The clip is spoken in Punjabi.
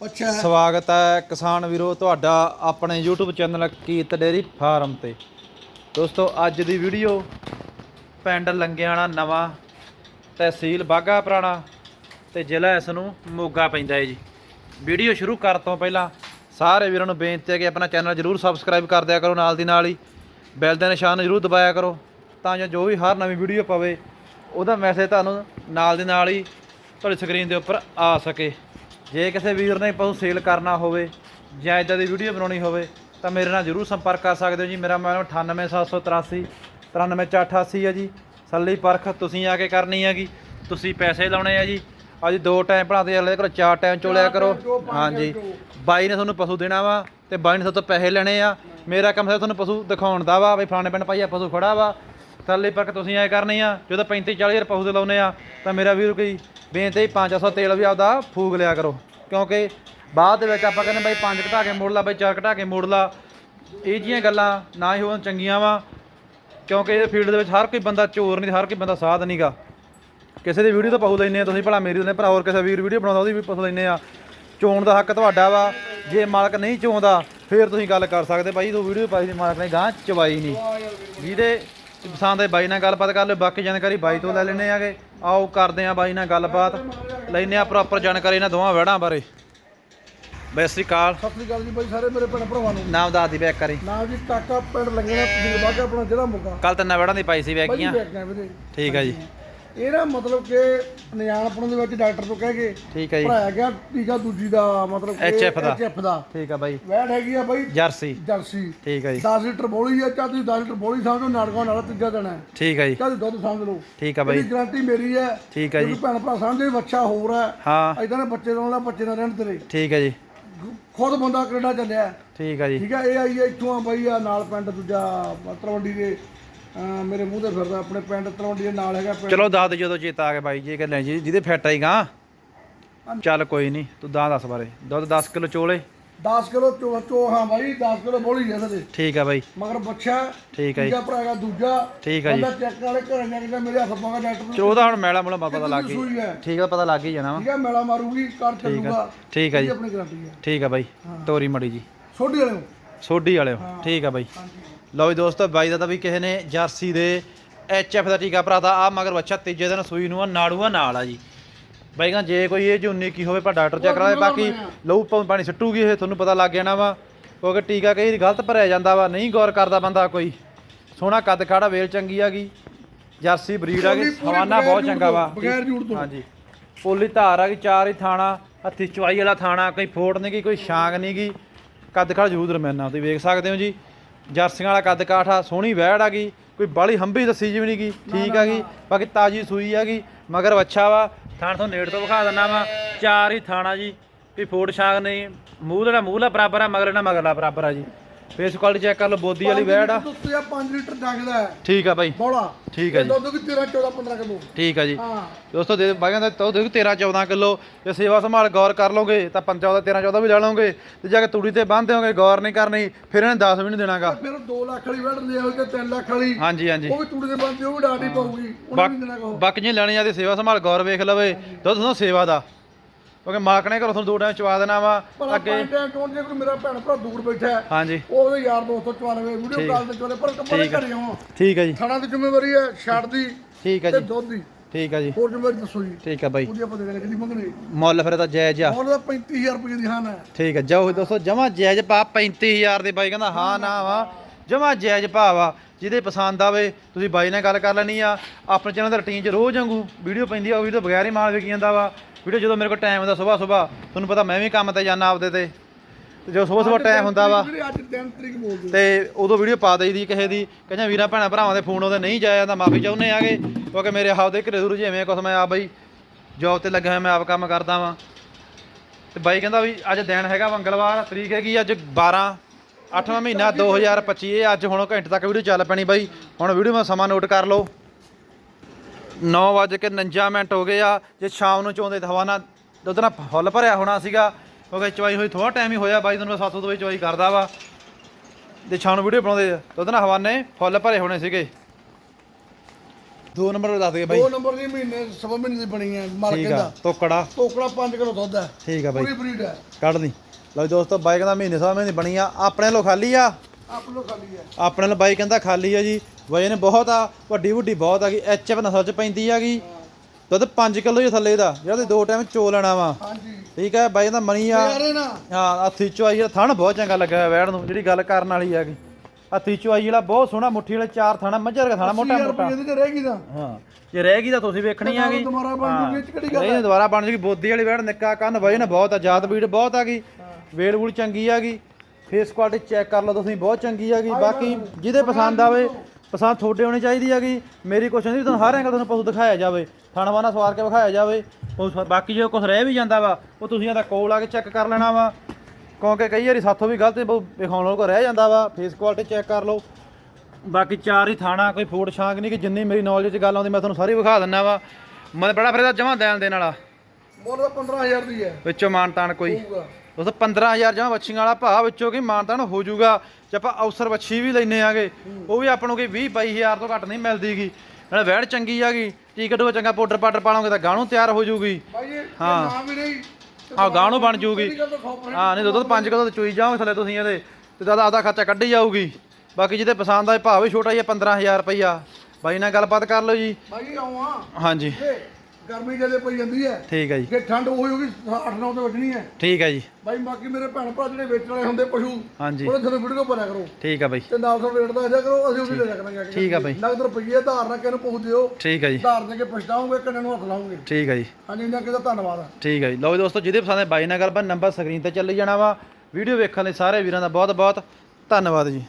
ਅੱਛਾ। ਸਵਾਗਤ ਹੈ ਕਿਸਾਨ ਵੀਰੋ ਤੁਹਾਡਾ ਆਪਣੇ YouTube ਚੈਨਲ ਕੀਤ ਡੇਰੀ ਫਾਰਮ ਤੇ। ਦੋਸਤੋ, ਅੱਜ ਦੀ ਵੀਡੀਓ ਪਿੰਡ ਲੰਗਿਆਣਾ ਨਵਾਂ ਤਹਿਸੀਲ ਬਾਗਾ ਪੁਰਾਣਾ ਤੇ ਜ਼ਿਲ੍ਹਾ ਇਸ ਨੂੰ ਮੋਗਾ ਪੈਂਦਾ ਹੈ ਜੀ। ਵੀਡੀਓ ਸ਼ੁਰੂ ਕਰਨ ਤੋਂ ਪਹਿਲਾਂ ਸਾਰੇ ਵੀਰਾਂ ਨੂੰ ਬੇਨਤੀ ਹੈ ਕਿ ਆਪਣਾ ਚੈਨਲ ਜਰੂਰ ਸਬਸਕ੍ਰਾਈਬ ਕਰ ਦਿਆ ਕਰੋ ਨਾਲ ਦੀ ਨਾਲ ਹੀ। ਬੈਲ ਦਾ ਨਿਸ਼ਾਨ ਜਰੂਰ ਦਬਾਇਆ ਕਰੋ ਤਾਂ ਜੋ ਜੋ ਵੀ ਹਰ ਨਵੀਂ ਵੀਡੀਓ ਪਵੇ, ਉਹਦਾ ਮੈਸੇਜ ਤੁਹਾਨੂੰ ਨਾਲ ਦੀ ਨਾਲ ਹੀ ਤੁਹਾਡੀ ਸਕਰੀਨ ਦੇ ਉੱਪਰ ਆ ਸਕੇ। ਜੇ ਕਿਸੇ ਵੀਰ ਨੇ ਪਸ਼ੂ ਸੇਲ ਕਰਨਾ ਹੋਵੇ ਜਾਂ ਇਦਾਂ ਦੀ ਵੀਡੀਓ ਬਣਾਉਣੀ ਹੋਵੇ ਤਾਂ ਮੇਰੇ ਨਾਲ ਜਰੂਰ ਸੰਪਰਕ ਕਰ ਸਕਦੇ ਹੋ ਜੀ। ਮੇਰਾ ਮੋਬਾਈਲ 98783 93488 ਹੈ ਜੀ। ਸੱਲੀ ਪਰਖ ਤੁਸੀਂ ਆ ਕੇ ਕਰਨੀ ਹੈਗੀ ਤੁਸੀਂ ਪੈਸੇ ਲਾਉਣੇ ਆ ਜੀ। ਅੱਜ ਦੋ ਟਾਈਮ ਬਣਾਦੇ ਅਗਲੇ ਕਰੋ ਚਾਰ ਟਾਈਮ ਚੋਲਿਆ ਕਰੋ। ਹਾਂਜੀ। ਬਾਈ ਨੇ ਤੁਹਾਨੂੰ ਪਸ਼ੂ ਦੇਣਾ ਵਾ ਤੇ ਬਾਈ ਨੇ ਤੁਹਾਡੇ ਤੋਂ ਪੈਸੇ ਲੈਣੇ ਆ। ਮੇਰਾ ਕੰਮ ਹੈ ਤੁਹਾਨੂੰ ਪਸ਼ੂ ਦਿਖਾਉਣ ਦਾ ਵਾ ਵੀ ਫਲਾਣੇ ਪਿੰਡ ਭਾਈ ਆ ਪਸ਼ੂ ਖੜਾ ਵਾ। ਥੱਲੇ ਪੱਕ ਤੁਸੀਂ ਐ ਕਰਨੀ ਆ, ਜਦੋਂ 35 40 ਹਜ਼ਾਰ ਪਸ਼ੂ ਦੇ ਲਾਉਨੇ ਆ, ਤਾਂ ਮੇਰਾ ਵੀਰ ਕੋਈ ਬੇਨਤੀ 500 ਤੇਲ ਵੀ ਆਪਦਾ ਫੂਕ ਲਿਆ ਕਰੋ। ਕਿਉਂਕਿ ਬਾਅਦ ਦੇ ਵਿੱਚ ਆਪਾਂ ਕਹਿੰਦੇ ਬਾਈ ਪੰਜ ਘਟਾ ਕੇ ਮੋੜ ਲਾ, ਬਾਈ ਚਾਰ ਘਟਾ ਕੇ ਮੋੜ ਲਾ। ਇਹ ਜੀਆਂ ਗੱਲਾਂ ਨਾ ਹੀ ਹੋਣ, ਚੰਗੀਆਂ ਵਾ। ਕਿਉਂਕਿ ਇਹ ਫੀਲਡ ਦੇ ਵਿੱਚ ਹਰ ਕੋਈ ਬੰਦਾ ਚੋਰ ਨਹੀਂ, ਹਰ ਕੋਈ ਬੰਦਾ ਸਾਧ ਨਹੀਂਗਾ ਕਿਸੇ ਦੀ ਵੀਡੀਓ ਤੋਂ ਪਹੁ ਲੈਨੇ ਆ ਤੁਸੀਂ, ਭਲਾ ਮੇਰੀ ਉਹਨੇ ਭਰਾ ਹੋਰ ਕਿਸੇ ਵੀਰ ਵੀਡੀਓ ਬਣਾਉਂਦਾ, ਉਹਦੀ ਵੀ ਪਹੁ ਲੈਨੇ ਆ। ਚੋਣ ਦਾ ਹੱਕ ਤੁਹਾਡਾ ਵਾ। ਜੇ ਮਾਲਕ ਨਹੀਂ ਚੋਂਦਾ, ਫਿਰ ਤੁਸੀਂ ਗੱਲ ਕਰ ਸਕਦੇ, ਭਾਈ ਤੂੰ ਵੀਡੀਓ ਪਾਈ ਸੀ, ਮਾਲਕ ਨੇ ਗਾਂ ਚਵਾਈ ਨਹੀਂ। ਜਿਹਦੇ ਪਸੰਦ ਹੈ ਬਾਈ ਨਾਲ ਗੱਲਬਾਤ ਕਰ ਲਿਓ ਬਾਕੀ ਜਾਣਕਾਰੀ ਬਾਈ ਤੋਂ ਲੈ ਲੈਣੇ ਆਗੇ। ਆਓ ਕਰਦੇ ਆ ਬਾਈ ਨਾਲ ਗੱਲਬਾਤ ਲੈਨੇ ਆ ਪ੍ਰੋਪਰ ਜਾਣਕਾਰੀ ਇਹਨਾਂ ਦੋਵਾਂ ਵੜਾਂ ਬਾਰੇ। ਬਈ ਸ਼੍ਰੀ ਅਕਾਲ। ਸਤਿ ਸ੍ਰੀ ਅਕਾਲ ਜੀ ਬਾਈ ਸਾਰੇ ਮੇਰੇ ਭੈਣ ਭਰਾਵਾਂ ਨੂੰ। ਨਾਮ ਦੱਸ ਦੀ ਬੈਕ ਕਰੀ। ਨਾਮ ਜੀ ਕਾਕਾ ਪਿੰਡ ਲੰਗਣਾ ਤੁਸੀਂ ਬਾਗਾ ਆਪਣਾ ਜਿਹੜਾ ਮੁੱਗਾ। ਕੱਲ ਤਿੰਨ ਵੜਾਂ ਦੀ ਪਾਈ ਸੀ ਬਾਈ ਬੈਕੀਆਂ। ਵੀਰੇ ਠੀਕ ਆ ਜੀ। ਇਹ ਨਾ ਮਤਲਬ ਕਿ ਨਿਆਣਪੁਣ ਦੇ ਵਿੱਚ ਡਾਕਟਰ ਤੋਂ ਕਹਿ ਕੇ ਠੀਕ ਆ ਜੀ। ਭਰਾਇਆ ਗਿਆ ਟੀਕਾ ਦੂਜੀ ਦਾ ਮਤਲਬ ਕਿ HF ਦਾ। HF ਦਾ। ਠੀਕ ਆ ਬਾਈ। ਵੈਟ ਹੈਗੀ ਆ ਬਾਈ। ਜਰਸੀ। ਜਰਸੀ। ਠੀਕ ਆ ਜੀ। 10 ਲੀਟਰ ਬੋਲੀ ਆ ਚਾਹ ਤੁਸੀਂ 10 ਲੀਟਰ ਬੋਲੀ ਸਮਝੋ ਨਾੜਕਾਂ ਨਾਲ ਤੀਜਾ ਦੇਣਾ ਹੈ। ਠੀਕ ਆ ਜੀ। ਚਾਹ ਤੁਸੀਂ ਦੁੱਧ ਸਮਝ ਲਓ। ਠੀਕ ਆ ਬਾਈ। ਇਹਦੀ ਗਾਰੰਟੀ ਮੇਰੀ ਹੈ। ਠੀਕ ਆ ਜੀ। ਜੇ ਭੈਣ ਭਰਾ ਸਮਝੇ ਬੱਚਾ ਹੋਰ ਹੈ। ਹਾਂ। ਇਦਾਂ ਦੇ ਬੱਚੇ ਤੋਂ ਵਾਲਾ ਬੱਚੇ ਨਾਲ ਰਹਿਣ ਤੇਰੇ। ਠੀਕ ਆ ਜੀ। ਖੁਦ ਬੰਦਾ ਕੈਨੇਡਾ ਚੱਲਿਆ। ਠੀਕ ਆ ਜੀ। ਠੀਕ ਹੈ ਇਹ ਆਈ ਹੈ ਇੱਥੋਂ ਆ ਬਾਈ ਆ ਨਾਲ ਪਿੰਡ ਦੂਜਾ ਤਲਵੰਡੀ ਦੇ। ਮੇਰੇ ਮੂੰਹ ਤੇ ਫਿਰਦਾ ਆਪਣੇ ਪਿੰਡ ਤਲਵੰਡੀ ਦੇ ਨਾਲ ਹੈਗਾ ਪਿੰਡ। ਚਲੋ ਦੱਸ ਦੇ ਜਦੋਂ ਚੇਤਾ ਆ ਗਿਆ ਬਾਈ ਜੀ ਗੱਲਾਂ ਜੀ ਜਿਹਦੇ ਫਿੱਟ ਆਈਗਾ ਚੱਲ ਕੋਈ ਨਹੀਂ ਤੂੰ ਦਾ ਦੱਸ ਬਾਰੇ। ਦੁੱਧ 10 ਕਿਲੋ ਚੋਲੇ। 10 ਕਿਲੋ ਚੋ ਚੋ ਹਾਂ ਬਾਈ 10 ਕਿਲੋ ਬੋਲੀ ਹੈ ਇਹਦੇ ਠੀਕ ਆ ਬਾਈ। ਮਗਰ ਬੱਚਾ ਠੀਕ ਆ ਜੀ। ਦੂਜਾ ਭਰਾ ਹੈਗਾ ਦੂਜਾ। ਠੀਕ ਆ ਜੀ। ਬੰਦਾ ਚੈੱਕ ਵਾਲੇ ਘਰੇ ਜਾ ਕੇ ਮੇਰੇ ਹੱਥ ਪਾਗਾ ਡਾਕਟਰ ਚਲੋ ਉਹਦਾ ਹੁਣ ਮੈਲਾ ਮੁਲਾ ਪਤਾ ਲੱਗ ਗਈ। ਠੀਕ ਆ ਪਤਾ ਲੱਗ ਹੀ ਜਾਣਾ ਵਾ। ਠੀਕ ਹੈ ਮੇਲਾ ਮਾਰੂਗੀ ਕਰ ਚੱਲੂਗਾ। ਠੀਕ ਆ ਜੀ। ਆਪਣੀ ਗਾਰੰਟੀ ਹੈ ਠੀਕ ਆ ਬਾਈ। ਤੋਰੀ ਮੜੀ ਜੀ। ਛੋਟੀ ਵਾਲੇ ਸੋਢੀ ਵਾਲਿਓ। ਠੀਕ ਆ ਬਾਈ। ਲਓ ਜੀ ਦੋਸਤੋ ਬਾਈ ਦਾ ਤਾਂ ਵੀ ਕਿਸੇ ਨੇ ਜਰਸੀ ਦੇ ਐਫ ਦਾ ਟੀਕਾ ਭਰਾਤਾ ਆ ਮਗਰ ਬੱਚਾ ਤੀਜੇ ਦਿਨ ਸੂਈ ਨੂੰ ਆ ਨਾੜੂਆ ਨਾਲ ਆ ਜੀ। ਬਾਈ ਕਹਿੰਦਾ ਜੇ ਕੋਈ ਇਹ 19 ਕੀ ਹੋਵੇ ਪਰ ਡਾਕਟਰ ਚੈੱਕ ਕਰਾਵੇ ਬਾਕੀ ਲਹੂ ਪਾਣੀ ਸੱਟੂਗੀ ਇਹ ਤੁਹਾਨੂੰ ਪਤਾ ਲੱਗ ਜਾਣਾ ਵਾ। ਕਿਉਂਕਿ ਟੀਕਾ ਕਈ ਗਲਤ ਭਰਿਆ ਜਾਂਦਾ ਵਾ ਨਹੀਂ ਗੌਰ ਕਰਦਾ ਬੰਦਾ ਕੋਈ। ਸੋਹਣਾ ਕੱਦ ਖਾੜਾ ਵੇਲ ਚੰਗੀ ਆ ਗਈ। ਜਰਸੀ ਬਰੀਡ ਆ ਗਈ ਹਵਾਨਾ ਬਹੁਤ ਚੰਗਾ ਵਾ। ਬਗੈਰ ਜੂੜ ਤੋਂ। ਹਾਂਜੀ। ਪੋਲੀ ਧਾਰ ਆ ਗਈ ਚਾਰ ਹੀ ਥਾਣਾ ਹੱਥੀ ਚਵਾਈ ਵਾਲਾ ਥਾਣਾ ਕੋਈ ਫੋੜ ਨਹੀਂ ਗਈ ਕੋਈ ਛਾਂਗ ਨਹੀਂ ਗਈ। ਕੱਦ ਕਾਠ ਜ਼ਰੂਰ ਦਰਮਿਆਨਾ ਤੁਸੀਂ ਵੇਖ ਸਕਦੇ ਹੋ ਜੀ। ਜਰਸੀਆਂ ਵਾਲਾ ਕੱਦ ਕਾਠ ਆ ਸੋਹਣੀ ਵਹਿੜ ਆ ਗਈ ਕੋਈ ਬਾਲੀ ਹੰਬੀ ਦੱਸੀ ਜਿਵੇਂ ਨਹੀਂ ਗਈ ਠੀਕ ਆ ਗਈ ਬਾਕੀ ਤਾਜੀ ਸੂਈ ਆ ਗਈ ਮਗਰ ਵੱਛਾ ਵਾ ਥਾਣ ਤੋਂ ਨੇੜ ਤੋਂ ਵਿਖਾ ਦਿੰਦਾ ਵਾ ਚਾਰ ਹੀ ਥਾਣਾ ਜੀ ਕੋਈ ਫੋੜ ਛਾਂਗ ਨਹੀਂ ਮੂੰਹ ਦਾ ਮੂਹਲਾ ਬਰਾਬਰ ਆ ਮਗਰ ਨਾ ਮਗਰਲਾ ਬਰਾਬਰ ਆ ਜੀ। ਫੇਸ ਕੁਆਲਿਟੀ ਚੈੱਕ ਕਰ ਲਓ ਬੋਦੀ ਵਾਲੀ ਵਹਿੜ ਆ। ਦੁੱਧ ਆ 5 ਲੀਟਰ ਡੰਗਦਾ ਹੈ। ਠੀਕ ਆ ਬਾਈ। ਬੋਲਾ। ਠੀਕ ਆ ਜੀ। ਦੁੱਧ ਵੀ 13 14 15 ਕਿਲੋ। ਠੀਕ ਆ ਜੀ। ਹਾਂ। ਦੋਸਤੋ ਦੇ ਬਾਗਾਂ ਦਾ ਤੋ ਦੇਖੋ 13 14 ਕਿਲੋ। ਜੇ ਸੇਵਾ ਸੰਭਾਲ ਗੌਰ ਕਰ ਲਓਗੇ ਤਾਂ 15 ਦਾ 13 14 ਵੀ ਲੈ ਲਓਗੇ। ਤੇ ਜਾ ਕੇ ਤੂੜੀ ਤੇ ਬੰਨ੍ਹਦੇ ਹੋਗੇ ਗੌਰ ਨਹੀਂ ਕਰਨੀ ਫਿਰ ਇਹਨੇ 10 ਵੀ ਨਹੀਂ ਦੇਣਾਗਾ। ਫਿਰ 2 ਲੱਖ ਵਾਲੀ ਵੜ ਹੋਈ ਤੇ 3 ਲੱਖ ਵਾਲੀ। ਹਾਂਜੀ ਹਾਂਜੀ। ਉਹ ਵੀ ਤੂੜੀ ਦੇ ਬੰਦੇ ਉਹ ਵੀ ਡਾਟੀ ਪਾਉਗੀ ਉਹਨੇ ਵੀ ਦੇਣਾ ਬਾਕੀ ਜੇ ਲੈਣੀ ਜਾਂਦੀ ਸੇਵਾ ਸੰਭਾਲ ਗੌਰ ਵੇਖ ਲਵੇ। ਦੁੱਧ ਸੇਵਾ ਦਾ। ਕਿਉਂਕਿ ਮਾਲਕ ਨੇ ਘਰੋਂ ਤੁਹਾਨੂੰ ਦੋ ਟਾਈਮ ਚਵਾ ਦੇਣਾ ਵਾ ਜੇ ਕੋਈ ਮੇਰਾ ਭੈਣ ਭਰਾ ਦੂਰ ਬੈਠਾ ਹੈ ਹਾਂਜੀ। ਉਹ ਉਹਦੇ ਯਾਰ ਦੋਸਤੋਂ ਚਵਾਨਵੇਂ ਵੀਡੀਓ ਕਾਲ ਤੇ ਚੋਲੇ ਪਰ ਕੰਮਾਂ ਘਰੇ ਆਉਂ ਠੀਕ ਆ ਜੀ। ਥਾਣਾ ਦੀ ਜ਼ਿੰਮੇਵਾਰੀ ਹੈ ਛੱਡ ਦੀ ਠੀਕ ਆ ਤੇ ਜੀ। ਦੁੱਧ ਦੀ। ਠੀਕ ਆ ਜੀ। ਹੋਰ ਜ਼ਿੰਮੇਵਾਰੀ ਦੱਸੋ ਜੀ। ਠੀਕ ਆ ਬਾਈ। ਉਹਦੀ ਆਪਾਂ ਦੇ ਕਿੰਨੀ ਮੰਗਣੀ ਮੁੱਲ ਫਿਰ ਤਾਂ ਜਾਇਜ਼ ਆ। ਹੋਰ ਦਾ 35000 ਰੁਪਏ ਦੀ ਹਾਨ ਹੈ। ਠੀਕ ਹੈ ਜਾਓ ਦੋਸਤੋ ਜਮਾ ਜਾਇਜ਼ ਪਾ 35000 ਦੇ ਬਾਈ ਕਹਿੰਦਾ ਹਾਂ ਨਾ ਵਾ। ਜਮਾ ਜਾਇਜ਼ ਭਾਅ ਵਾ ਜਿਹਦੇ ਪਸੰਦ ਆਵੇ ਤੁਸੀਂ ਬਾਈ ਨਾਲ ਗੱਲ ਕਰ ਲੈਣੀ ਆ। ਆਪਣੇ ਚੈਨਲ ਦਾ ਰੁਟੀਨ 'ਚ ਰੋਜ਼ ਵਾਂਗੂ ਵੀਡੀਓ ਪੈਂਦੀ ਆ ਉਹ ਵੀਡੀਓ ਬਗੈਰ ਹੀ ਮਾਲ ਵਿਕੀ ਜਾਂਦਾ ਵਾ। ਵੀਡੀਓ ਜਦੋਂ ਮੇਰੇ ਕੋਲ ਟਾਈਮ ਹੁੰਦਾ ਸਵੇਰ ਸਵੇਰ ਤੁਹਾਨੂੰ ਪਤਾ ਮੈਂ ਵੀ ਕੰਮ ਤੇ ਜਾਣਾ ਆਪਦੇ ਤੇ। ਤੇ ਜਦੋਂ ਸਵੇਰ ਸਵੇਰ ਟਾਈਮ ਹੁੰਦਾ ਵਾ ਵੀਰੇ ਅੱਜ ਦਿਨ ਤਰੀਕ ਬੋਲ ਦਿਓ ਤੇ ਉਦੋਂ ਵੀਡੀਓ ਪਾ ਦਈਦੀ ਕਿਸੇ ਦੀ ਕਹਿੰਦਾ ਵੀਰਾਂ ਭੈਣਾਂ ਭਰਾਵਾਂ ਦੇ ਫੋਨ ਉਹਦੇ ਨਹੀਂ ਜਾਇਆ ਜਾਂਦਾ, ਮਾਫੀ ਚਾਹੁੰਦੇ ਆਗੇ। ਕਿਉਂਕਿ ਮੇਰੇ ਆਪਦੇ ਘਰੇ ਦੂਰ ਜਿਵੇਂ ਕੁਛ ਮੈਂ ਆ ਬਈ ਜੌਬ ਤੇ ਲੱਗਿਆ ਹੋਇਆ, ਮੈਂ ਆਪ ਕੰਮ ਕਰਦਾ ਵਾਂ। ਤੇ ਬਾਈ ਕਹਿੰਦਾ ਵੀ ਅੱਜ ਦਿਨ ਹੈਗਾ ਮੰਗਲਵਾਰ, ਤਰੀਕ ਹੈਗੀ ਅੱਜ 12 8ਵਾਂ ਮਹੀਨਾ 2025 ਇਹ ਅੱਜ ਹੁਣ ਘੰਟੇ ਤੱਕ ਵੀਡੀਓ ਚੱਲ ਪੈਣੀ ਬਾਈ। ਹੁਣ ਵੀਡੀਓ ਮੈਂ ਸਮਾਂ ਨੋਟ ਕਰ ਲਓ। 9:49 ਮਿੰਟ ਹੋ ਗਏ ਆ। ਜੇ ਸ਼ਾਮ ਨੂੰ ਚੋਂਦੇ ਤਾਂ ਹਵਾਨਾ ਦੁੱਧ ਨਾਲ ਫੁੱਲ ਭਰਿਆ ਹੋਣਾ ਸੀਗਾ। ਕਿਉਂਕਿ ਚਵਾਈ ਹੋਈ ਥੋੜਾ ਟਾਈਮ ਹੀ ਹੋਇਆ। ਬਾਈ ਤੁਹਾਨੂੰ 7 ਵਜੇ ਚਵਾਈ ਕਰਦਾ ਵਾ। ਤੇ ਸ਼ਾਮ ਨੂੰ ਵੀਡੀਓ ਬਣਾਉਂਦੇ ਦੁੱਧ ਨਾਲ ਹਵਾਨੇ ਫੁੱਲ ਭਰੇ ਹੋਣੇ ਸੀਗੇ। ਦੋ ਨੰਬਰ ਦੱਸ ਦੇ ਬਾਈ। ਦੋ ਨੰਬਰ ਦੀ ਮਹੀਨੇ ਸਵਾ ਮਹੀਨੇ ਦੀ ਬਣੀ ਹੈ ਮਾਲਕ ਦਾ। ਤੋਕੜਾ। ਟੋਕਰਾ 5 ਕਿਲੋ ਦੁੱਧ ਹੈ। ਠੀਕ ਆ ਬਾਈ। ਪੂਰੀ ਬਰੀਡ ਹੈ। ਕੱਢ ਲਈ। ਲਓ ਦੋਸਤੋ ਬਾਈ ਕਹਿੰਦਾ ਮਹੀਨੇ ਸਵਾ ਮਹੀਨੇ ਦੀ ਬਣੀ ਆ। ਆਪਣੇ ਲੋ ਖਾਲੀ ਆ। ਖਾਲੀ ਹੈ। ਆਪਣੇ ਲੋ ਬਾਈ ਕਹਿੰਦਾ ਖਾਲੀ ਆ ਜੀ। ਵਜਨ ਬਹੁਤ ਆ ਵੱਡੀ ਵੱਡੀ ਬਹੁਤ ਆ ਗਈ। ਐਚਐਫ ਨਸਲ ਚ ਪੈਂਦੀ ਆ ਗਈ। ਦੁੱਧ 5 ਕਿਲੋ ਹੀ ਥੱਲੇ ਦਾ। ਜਿਹੜਾ ਤੁਸੀਂ ਦੋ ਟਾਈਮ ਚੋ ਲੈਣਾ ਵਾ। ਹਾਂਜੀ। ਠੀਕ ਹੈ ਬਾਈ ਕਹਿੰਦਾ ਮਣੀ ਆ। ਹਾਂ ਹੱਥੀ ਚੁਆਈ ਦਾ ਥਣ ਬਹੁਤ ਚੰਗਾ ਲੱਗਾ ਹੋਇਆ ਵੈੜ ਨੂੰ ਜਿਹੜੀ ਗੱਲ ਕਰਨ ਵਾਲੀ ਹੈਗੀ ਹੱਥੀ ਚੁਆਈ ਜਿਹੜਾ ਬਹੁਤ ਸੋਹਣਾ ਮੁੱਠੀ ਵਾਲੇ ਚਾਰ ਥਾਣਾ ਮੱਝਰ ਦਾ ਥਾਣਾ ਮੋਟਾ ਮੋਟਾ। ਰੁਪਏ ਦੀ ਤੇ ਰਹਿ ਗਈ ਤਾਂ। ਹਾਂ ਜੇ ਰਹਿ ਗਈ ਤਾਂ ਤੁਸੀਂ ਵੇਖਣੀ ਆਗੀ। ਦੁਬਾਰਾ ਬਣ ਜੂਗੀ ਇਹ 'ਚ ਕਿਹੜੀ ਗੱਲ ਨਹੀਂ ਦੁਬਾਰਾ ਬਣ ਜੂਗੀ ਬੋਦੀ ਵਾਲੀ ਵੈੜ ਨਿੱਕਾ ਕੰਨ ਵਜਨ ਬਹੁਤ ਆ ਜਾਤ ਬੀੜ ਬਹੁਤ ਆ ਗਈ। ਵੇਲ ਵੂਲ ਚੰਗੀ ਆ ਗਈ। ਫੇਸ ਕੁਆਲਿਟੀ ਚੈੱਕ ਕਰ ਲਓ ਤੁਸੀਂ ਬਹੁਤ ਚੰਗੀ ਗਈ ਬਾਕੀ ਜਿਹਦੇ ਪਸੰਦ ਆਵੇ ਪਸੰਦ ਤੁਹਾਡੇ ਹੋਣੀ ਚਾਹੀਦੀ ਹੈਗੀ। ਮੇਰੀ ਕੋਸ਼ਿਸ਼ ਨਹੀਂ ਤੁਹਾਨੂੰ ਹਰ ਐਂਗਲ ਤੁਹਾਨੂੰ ਪਸ਼ੂ ਦਿਖਾਇਆ ਜਾਵੇ। ਥਣਵਾਨਾ ਸਵਾਰ ਕੇ ਵਿਖਾਇਆ ਜਾਵੇ। ਉਹ ਬਾਕੀ ਜੇ ਕੁਝ ਰਹਿ ਵੀ ਜਾਂਦਾ ਵਾ ਉਹ ਤੁਸੀਂ ਇਹਦਾ ਕੋਲ ਆ ਕੇ ਚੈੱਕ ਕਰ ਲੈਣਾ ਵਾ। ਕਿਉਂਕਿ ਕਈ ਵਾਰੀ ਸਾਥੋਂ ਵੀ ਗਲਤ ਵਿਖਾਉਣ ਲੋਕ ਰਹਿ ਜਾਂਦਾ ਵਾ। ਫੇਸ ਕੁਆਲਿਟੀ ਚੈੱਕ ਕਰ ਲਓ। ਬਾਕੀ ਚਾਰ ਹੀ ਥਾਣਾ ਕੋਈ ਫੂਡ ਛਾਂਕ ਨਹੀਂ ਕਿ ਜਿੰਨੀ ਮੇਰੀ ਨੌਲੇਜ 'ਚ ਗੱਲ ਆਉਂਦੀ ਮੈਂ ਤੁਹਾਨੂੰ ਸਾਰੀ ਵਿਖਾ ਦਿੰਦਾ ਵਾ। ਮੈਂ ਬੜਾ ਫਿਰ ਇਹਦਾ ਜਮਾ ਦੇਣ ਦੇਣ ਵਾਲਾ। ਮੋਰ ਦਾ 15000 ਦੀ ਹੈ। ਵਿੱਚੋਂ ਮਾਨਤਾਨ ਕੋਈ? ਹੋਊਗਾ। ਉਸ 15000 ਜਮਾ ਵੱਛੀਆਂ ਵਾਲਾ ਭਾਅ ਵਿੱਚੋਂ ਕੀ ਮਾਨਤਾਨ ਹੋ ਜਾਊਗਾ? ਜੇ ਆਪਾਂ ਅਵਸਰ ਵੱਛੀ ਵੀ ਲੈਨੇ ਆਗੇ ਉਹ ਵੀ ਆਪਾਂ ਨੂੰ ਕੋਈ 20 22000 ਤੋਂ ਘੱਟ ਨਹੀਂ ਮਿਲਦੀਗੀ। ਨਾਲੇ ਵੈੜ ਚੰਗੀ ਆਗੀ ਟਿਕਟ ਉਹ ਚੰਗਾ ਪਾਊਡਰ ਪਾਊਡਰ ਪਾਲੋਗੇ ਤਾਂ ਗਾਣੋਂ ਤਿਆਰ ਹੋ ਜਾਊਗੀ। ਹਾਂ। ਨਾ ਵੀ ਨਹੀਂ ਆਹ ਗਾਣੋਂ ਬਣ ਜਾਊਗੀ। ਤੋਂ ਹਾਂ ਨਹੀਂ ਦੁੱਧ 5 ਕਿਲੋ ਤੇ ਚੋਈ ਜਾਓਗੇ ਥੱਲੇ ਤੁਸੀਂ ਇਹਦੇ। ਤੇ ਦਾਦਾ ਆਦਾ ਖਰਚਾ ਕੱਢੀ ਜਾਊਗੀ। ਬਾਕੀ ਜਿਹਦੇ ਪਸੰਦ ਆਏ ਭਾਅ ਵੀ ਛੋਟਾ ਹੀ ਆ 15000 ਰੁਪਈਆ। ਬਾਈ ਨਾਲ ਗੱਲਬਾਤ ਕਰ ਲਓ ਜੀ। ਭਾਈ ਆਉਂ ਆ। ਹਾਂਜੀ। ਗਰਮੀ ਜਦੇ ਪਈ ਜਾਂਦੀ ਹੈ। ਠੀਕ ਹੈ ਜੀ। ਜੇ ਠੰਡ ਹੋਈ ਹੋਗੀ 8-9 ਤੇ ਵੱਜਣੀ ਹੈ। ਠੀਕ ਹੈ ਜੀ। ਭਾਈ ਬਾਕੀ ਮੇਰੇ ਭੈਣ ਭਰਾ ਜਿਹੜੇ ਵੇਚਣ ਵਾਲੇ ਹੁੰਦੇ ਪਸ਼ੂ ਹਾਂਜੀ। ਉਹਨੇ ਤੁਹਾਨੂੰ ਵੀਡੀਓ ਭਰਿਆ ਕਰੋ। ਠੀਕ ਹੈ ਬਾਈ। ਤੇ ਨਾਲ ਤੋਂ ਰੇਟ ਦਾ ਜਾ ਕਰੋ ਅਸੀਂ ਉਹ ਵੀ ਲੈ ਸਕਣਗੇ ਠੀਕ ਆ ਬਾਈ। ਨਗਦ ਰੁਪਈਏ ਧਾਰ ਨਾਲ ਕਿਹਨੂੰ ਪੁੱਛ ਦਿਓ। ਠੀਕ ਹੈ ਜੀ। ਧਾਰ ਦੇ ਕੇ ਪਛਤਾਓਗੇ ਕਿੰਨੇ ਨੂੰ ਹੱਥ ਲਾਓਗੇ। ਠੀਕ ਹੈ ਜੀ। ਹਾਂਜੀ ਇਹਨਾਂ ਕਿਹਦਾ ਧੰਨਵਾਦ ਠੀਕ ਹੈ ਜੀ। ਲਓ ਜੀ ਦੋਸਤੋ ਜਿਹਦੇ ਪਸੰਦ ਹੈ ਬਾਈ ਨਾਲ ਗੱਲਬਾਤ ਨੰਬਰ ਸਕਰੀਨ ਤੇ ਚੱਲੀ ਜਾਣਾ ਵਾ। ਵੀਡੀਓ ਵੇਖਣ ਲਈ ਸਾਰੇ ਵੀਰਾਂ ਦਾ ਬਹੁਤ ਬਹੁਤ ਧੰਨਵਾਦ ਜੀ।